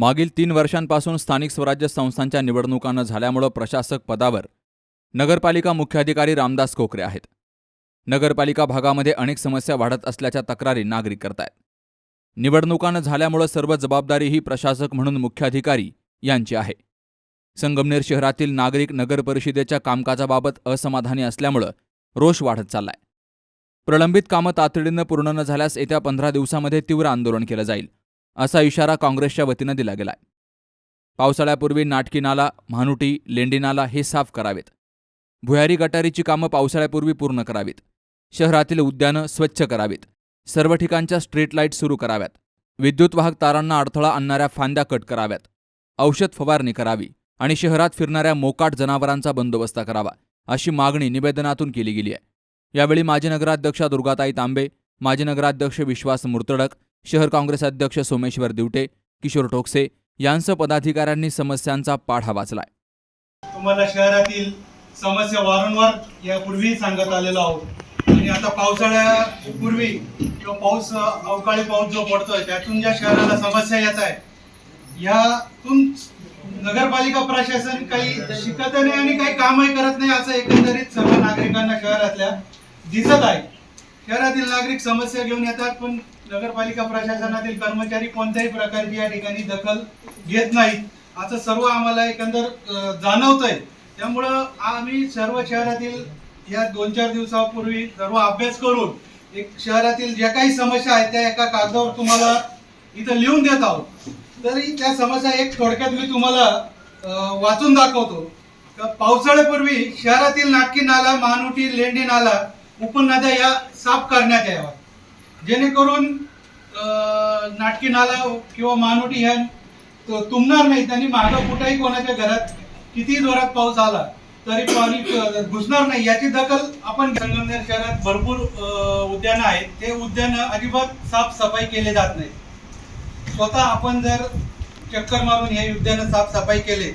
मागील तीन वर्षांपासून स्थानिक स्वराज्य संस्थांच्या निवडणुका न झाल्यामुळं प्रशासक पदावर नगरपालिका मुख्याधिकारी रामदास कोकरे आहेत. नगरपालिका भागामध्ये अनेक समस्या वाढत असल्याच्या तक्रारी नागरिक करतायत. निवडणुका न झाल्यामुळं सर्व जबाबदारी ही प्रशासक म्हणून मुख्याधिकारी यांची आहे. संगमनेर शहरातील नागरिक नगरपरिषदेच्या कामकाजाबाबत असमाधानी असल्यामुळं रोष वाढत चाललाय. प्रलंबित कामं तातडीनं पूर्ण न झाल्यास येत्या पंधरा दिवसामध्ये तीव्र आंदोलन केलं जाईल. असा इशारा काँग्रेसच्या वतीनं दिला गेलाय. पावसाळ्यापूर्वी नाटकी नाला म्हानुटी लेंडी नाला हे साफ करावेत. भुयारी गटारीची कामं पावसाळ्यापूर्वी पूर्ण करावीत. शहरातील उद्यानं स्वच्छ करावीत. सर्व ठिकाणच्या स्ट्रीट लाइट सुरू कराव्यात. विद्युत वाहक तारांना अडथळा आणणाऱ्या फांद्या कट कराव्यात. औषध फवारणी करावी आणि शहरात फिरणाऱ्या मोकाट जनावरांचा बंदोबस्त करावा अशी मागणी निवेदनातून केली गेली आहे यावेळी माजी नगराध्यक्षा दुर्गाताई तांबे माजी नगराध्यक्ष विश्वास मुर्तडक शहर काँग्रेस अध्यक्ष सोमेश्वर दिवटे किशोर टोकसे यांसह पदाधिकाऱ्यांनी समस्यांचा पाढा वाचलाय. तुम्हाला शहरातील समस्या वारंवार यापूर्वी सांगत आलेलो आहोत. आणि आता पावसाळ्यापूर्वी जो पाऊस अवकाळी पाऊस जो पडतोय त्यातून ज्या शहराला समस्या येत आहे यातून नगरपालिका प्रशासन काही शिकत नाही आणि काही कामही करत नाही असं एकंदरीत सर्व नागरिकांना शहरातल्या दिसत आहे. शहरातील नागरिक समस्या घेऊन येतात पण नगरपालिका प्रशासनातील कर्मचारी कोणत्याही प्रकारची या ठिकाणी दखल घेत नाहीत. असं सर्व आम्हाला एकंदर जाणवत आहे त्यामुळं आम्ही सर्व शहरातील या दोन चार दिवसापूर्वी सर्व अभ्यास करून एक शहरातील ज्या काही समस्या आहेत त्या एका कागदावर तुम्हाला इथं लिहून देत आहोत. तरी त्या समस्या एक थोडक्यात मी तुम्हाला वाचून दाखवतो. तर पावसाळ्यापूर्वी शहरातील नाटकी नाला महानुटी लेंडी नाला उपनद्या या साफ करण्यात याव्या जेणेकरून नाटकी नाला किंवा महानुटी ह्या तुंबणार नाही. त्यांनी मागं कुठेही कोणाच्या घरात किती जोरात पाऊस आला तरी पाणी घुसणार नाही. याची दखल आपण संगमनेर शहरात भरपूर उद्यानं आहेत. ते उद्यानं अजिबात साफसफाई केले जात नाही. स्वतः आपण जर चक्कर मारून हे उद्यानं साफसफाई केले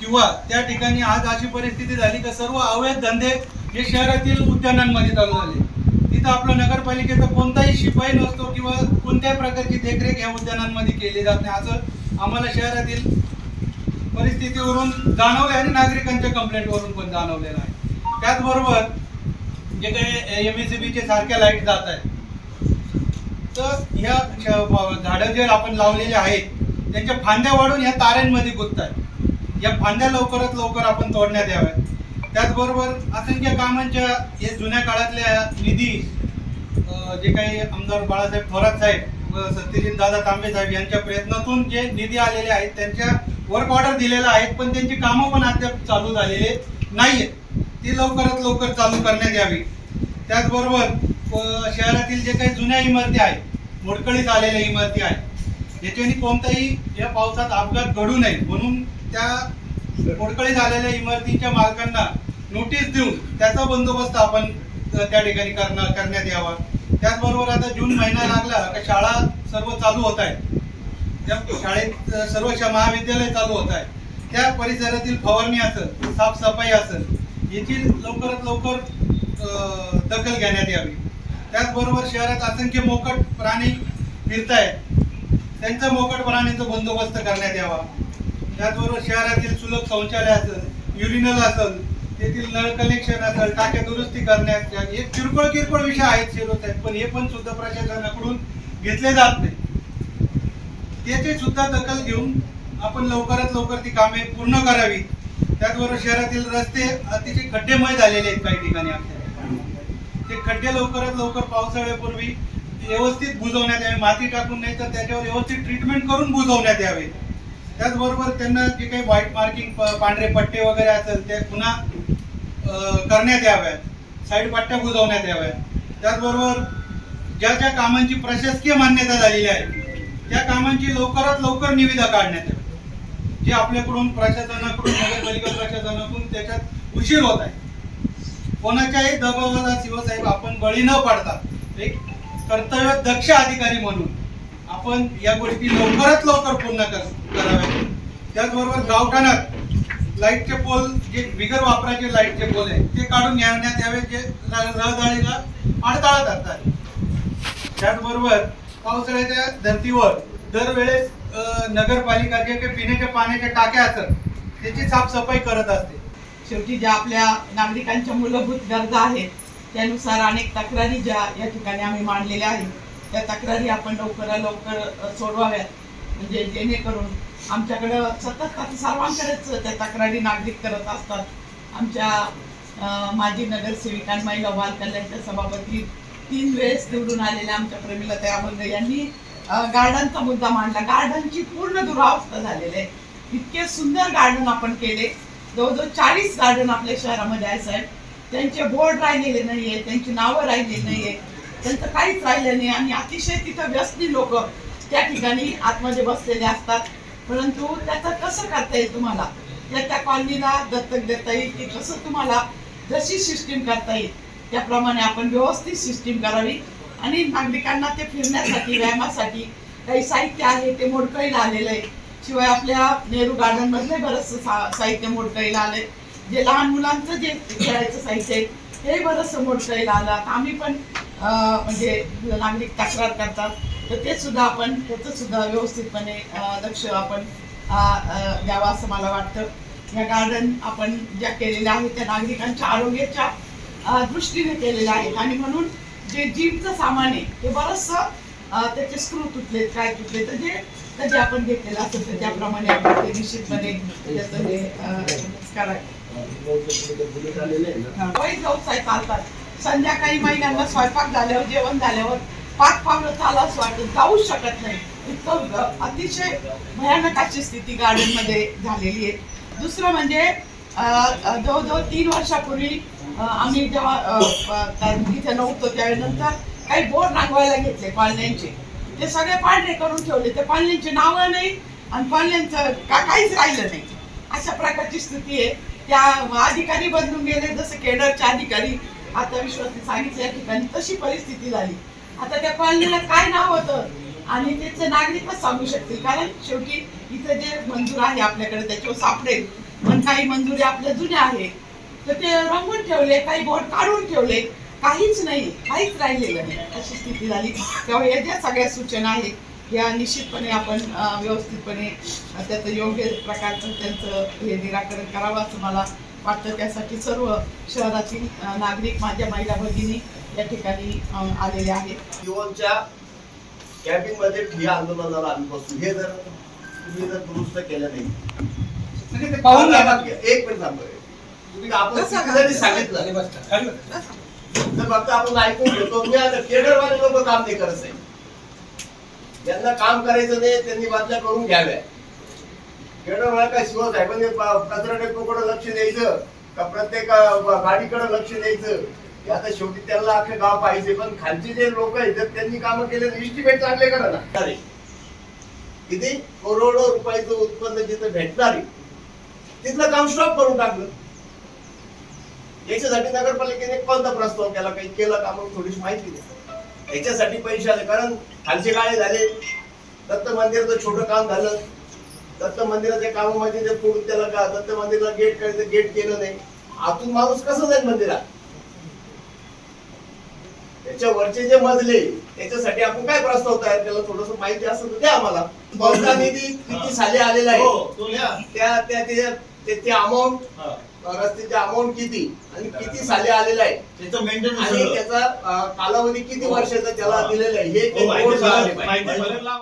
किंवा त्या ठिकाणी आज अशी परिस्थिती झाली की सर्व अवैध धंदे हे शहरातील उद्यानांमध्ये चालू झाले. तिथं आपलं नगरपालिकेचा कोणताही शिपाई नसतो किंवा कोणत्याही प्रकारची देखरेख या उद्यानांमध्ये केली जात नाही. असं आम्हाला शहरातील परिस्थितीवरून जाणवलं आणि नागरिकांच्या कंप्लेंटवरून पण जाणवलेलं आहे. त्याचबरोबर जे काही एम एस बीचे सारख्या लाइट जात आहेत. तर ह्या झाडं जे आपण लावलेले आहेत त्यांच्या फांद्या वाढून ह्या ताऱ्यांमध्ये गुंततात आहेत. या फांद्या लवकरात लवकर आपण तोडण्यात याव्यात. त्याचबरोबर असंख्य कामांच्या हे जुन्या काळातल्या निधी जे काही आमदार बाळासाहेब थोरात साहेब व सत्यजित दादा तांबे साहेब यांच्या प्रयत्नातून जे निधी आलेले आहेत त्यांच्या वर्क ऑर्डर दिलेला आहेत पण त्यांची कामं पण अद्याप चालू झालेले नाहीयेत. ती लवकरात लवकर चालू करण्यात यावी. त्याचबरोबर शहरातील जे काही जुन्या इमारती आहेत मोडकळीत आलेल्या इमारती आहेत याच्याने कोणताही या पावसात अपघात घडू नये म्हणून त्या मोडकळीत आलेल्या इमारतीच्या मालकांना नोटीस देऊन त्याचा बंदोबस्त आपण त्या ठिकाणी करणार करण्यात यावा. त्याचबरोबर आता जून महिना लागला का शाळा सर्व चालू होत आहेत. त्या शाळेत सर्व महाविद्यालय चालू होत आहे त्या परिसरातील फवारणी असेल साफसफाई असेल याची लवकरात लवकर दखल घेण्यात यावी. त्याचबरोबर शहरात असंख्य मोकट प्राणी फिरत आहेत त्यांचा मोकट प्राणीचा बंदोबस्त करण्यात यावा. त्याचबरोबर शहरातील सुलभ शौचालय असेल युरिनल असेल तेथील नळ कनेक्शन असेल टाक्या दुरुस्ती करण्यात हे किरकोळ किरकोळ विषय आहेत शिरोत आहेत पण हे पण सुद्धा प्रशासनाकडून घेतले जात नाही. त्याचे सुद्धा दखल घेऊन आपण लवकरात लवकर ती कामे पूर्ण करावी त्याचबरोबर शहरातील रस्ते अतिशय खड्डेमय झालेले आहेत काही ठिकाणी आपल्या ते खड्डे लवकरात लवकर पावसाळ्यापूर्वी व्यवस्थित बुजवण्यात यावे माती टाकून नाही तर त्याच्यावर व्यवस्थित ट्रीटमेंट करून बुजवण्यात यावे. त्याचबरोबर त्यांना जे काही व्हाईट मार्किंग पांढरे पट्टे वगैरे असेल ते पुन्हा करण्यात याव्यात. साईड पट्ट्या बुजवण्यात याव्यात. त्याचबरोबर ज्या ज्या कामांची प्रशासकीय मान्यता झालेली आहे त्या कामांची लवकरात लवकर निविदा काढण्यात यावी जे आपल्याकडून प्रशासनाकडून नगरपालिका प्रशासनाकडून त्याच्यात उशीर होत आहे. कोणाच्याही दबावाला शिवसाहेब आपण बळी न पडता एक कर्तव्य दक्ष अधिकारी म्हणून आपण या गोष्टी लवकरात लवकर पूर्ण कर कराव्या त्याचबरोबर गावठाणात लाईटचे पोल जे बिगर वापराचे लाईटचे पोल आहेत ते काढून घेण्यात यावे जे रहदारीला अडथळा करतात त्याचबरोबर पावसाळ्याच्या धर्तीवर दरवेळेस नगरपालिका जे काही पिण्याच्या पाण्याच्या टाक्या असतात त्याची साफसफाई करत असते. शेवटी ज्या आपल्या नागरिकांच्या मूलभूत गरजा आहेत त्यानुसार अनेक तक्रारी ज्या या ठिकाणी आम्ही मांडलेल्या आहेत त्या तक्रारी आपण लवकरात लवकर सोडवाव्यात. म्हणजे जेणेकरून आमच्याकडं सतत आता सर्वांकडेच त्या तक्रारी नागरिक करत असतात. आमच्या माजी नगरसेविका आणि महिला कल्याणच्या सभापती तीन वेळेस निवडून आलेल्या आमच्या प्रमिला त्यामध्ये यांनी गार्डनचा मुद्दा मांडला. गार्डनची पूर्ण दुरावस्था झालेली आहे. इतके सुंदर गार्डन आपण केले. जवळजवळ चाळीस गार्डन आपल्या शहरामध्ये आहे साहेब. त्यांचे बोर्ड राहिलेले नाहीये त्यांची नावं राहिलेली नाहीये. त्यांचं काहीच राहिलं नाही आणि अतिशय तिथं व्यस्ती लोक त्या ठिकाणी आतमध्ये बसलेले असतात. परंतु त्याचं कसं करता येईल तुम्हाला? या त्या कॉलनीला दत्तक देता येईल की कसं तुम्हाला जशी सिस्टीम करता येईल त्याप्रमाणे आपण व्यवस्थित सिस्टीम करावी आणि नागरिकांना ते फिरण्यासाठी व्यायामासाठी काही साहित्य आहे ते मोडकळीला आलेलं आहे. शिवाय आपल्या नेहरू गार्डन मधले बरंचसं सा- साहित्य मोडकळीला आलंय. जे लहान मुलांचं जे खेळायचं साहित्य आहे हे बरंचसं मोडकळीला आलं. आता आम्ही पण म्हणजे नागरिक तक्रार करतात. तर ते सुद्धा आपण त्याचं सुद्धा व्यवस्थितपणे लक्ष आपण द्यावं असं मला वाटतं. या गार्डन आपण ज्या केलेल्या आहेत त्या नागरिकांच्या आरोग्याच्या दृष्टीने केलेल्या आहेत. आणि म्हणून जे जिमचं सामान आहे ते बरंचसं त्याचे स्क्रू तुटले काय तुटले तर जे कधी आपण घेतलेलं असेल तर त्याप्रमाणे आपण ते निश्चितपणे त्याचं हे करायचं. चालतात. संध्याकाळी महिलांना स्वयंपाक झाल्यावर जेवण झाल्यावर पाच पावलं चालावंच वाटत जाऊच शकत नाही. इतकं अतिशय भयानक अशी स्थिती गार्डनमध्ये झालेली आहे. दुसरं म्हणजे जवळ जवळ जवळजवळ तीन वर्षापूर्वी आम्ही जेव्हा तिथे इथे नव्हतो त्यावेळेनंतर काही बोर्ड रांगवायला घेतले पाळण्यांचे. ते सगळे पांढरे करून ठेवले. ते पाळण्यांची नावं नाही आणि पाळण्यांचं का काहीच राहिलं नाही. अशा प्रकारची स्थिती आहे. त्या अधिकारी बदलून गेले. जसं केडरचे अधिकारी आता विश्वासने सांगितलं या ठिकाणी तशी परिस्थिती झाली. आता त्या कॉलनीला काय नाव होतं? आणि तिथले नागरिकच सांगू शकतील. कारण शेवटी इथं जे मंजूर आहे आपल्याकडे त्याच्यावर सापडेल. पण काही मंजुरी आपल्या जुन्या आहेत. तर ते रंगून ठेवले काही बोर्ड काढून ठेवले. काहीच नाही काहीच राहिलेलं नाही. अशी स्थिती झाली. तेव्हा या ज्या सगळ्या सूचना आहेत या निश्चितपणे आपण व्यवस्थितपणे त्याचं योग्य प्रकारचं त्यांचं हे निराकरण करावं असं मला वाटतं त्यासाठी सर्व शहरातील नागरिक माझ्या महिला भगिनी या ठिकाणी अं, आलेले आहेत. जीवनच्या कॅबिनमध्ये ठिया आंदोलनाला आम्ही बसू. हे जर तुम्ही जर दुरुस्त केलं नाही म्हणजे ते पाहून. एक मिनिट थांबा. तुम्ही आपण जरी सांगितलं तर फक्त आपण ऐकून घेतो मी आता केडरवाले लोक काम नाही करत आहे. ज्यांना काम करायचं नाही त्यांनी बातम्या करून घ्याव्या केडरवाला काय शिवत आहे म्हणजे कचरा डेपोकडे लक्ष द्यायचं का प्रत्येक गाडीकडे लक्ष द्यायचं? आता शेवटी त्यांना अख्खे गाव पाहिजे पण खालचे जे लोक आहेत जर त्यांनी काम केले इस्टिमेट चांगले करा ना अरे किती? करोडो रुपयाचं उत्पन्न जिथं भेटणार आहे तिथलं काम स्टॉप करून टाकलं. याच्यासाठी नगरपालिकेने कोणता प्रस्ताव केला? काही केला का म्हणून थोडीशी माहिती द्या. याच्यासाठी पैसे आले कारण खालचे काळे झाले दत्त मंदिराचं छोटं काम झालं. दत्त मंदिराच्या कामामध्ये ते फोडून त्याला का? दत्त मंदिराला गेट करायचं गेट केलं नाही. आतून माणूस कसं जाईल मंदिरात? त्याच्या वरचे जे मजले त्याच्यासाठी आपण काय प्रस्ताव तयार केला? थोडस माहिती असेल तर द्या आम्हाला. कोणता निधी किती साली आलेला आहे? हो, त्या त्या त्या- ते- ते अमाऊंट रस्त्याचे अमाऊंट किती? आणि किती साली आलेला आहे? त्याचं मेंटेनन्स आणि त्याचा कालावधी किती वर्षाचा त्याला दिलेला आहे? हे पाहिजे.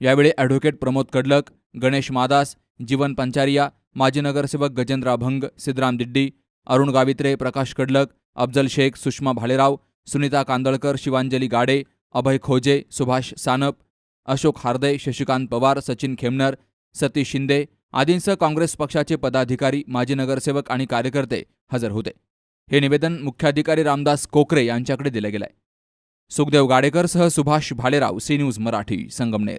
यावेळी ॲडव्होकेट प्रमोद कडलक गणेश मादास जीवन पंचारिया माजी नगरसेवक गजेंद्र अभंग सिद्धराम दिड्डी अरुण गावित्रे प्रकाश कडलक अफजल शेख सुषमा भालेराव सुनीता कांदळकर शिवांजली गाडे अभय खोजे सुभाष सानप अशोक हार्दे शशिकांत पवार सचिन खेमनर सतीश शिंदे आदींसह काँग्रेस पक्षाचे पदाधिकारी माजी नगरसेवक आणि कार्यकर्ते हजर होते. हे निवेदन मुख्याधिकारी रामदास कोकरे यांच्याकडे दिलं गेलंय. सुखदेव गाडेकरसह सुभाष भालेराव सी न्यूज मराठी संगमनेर.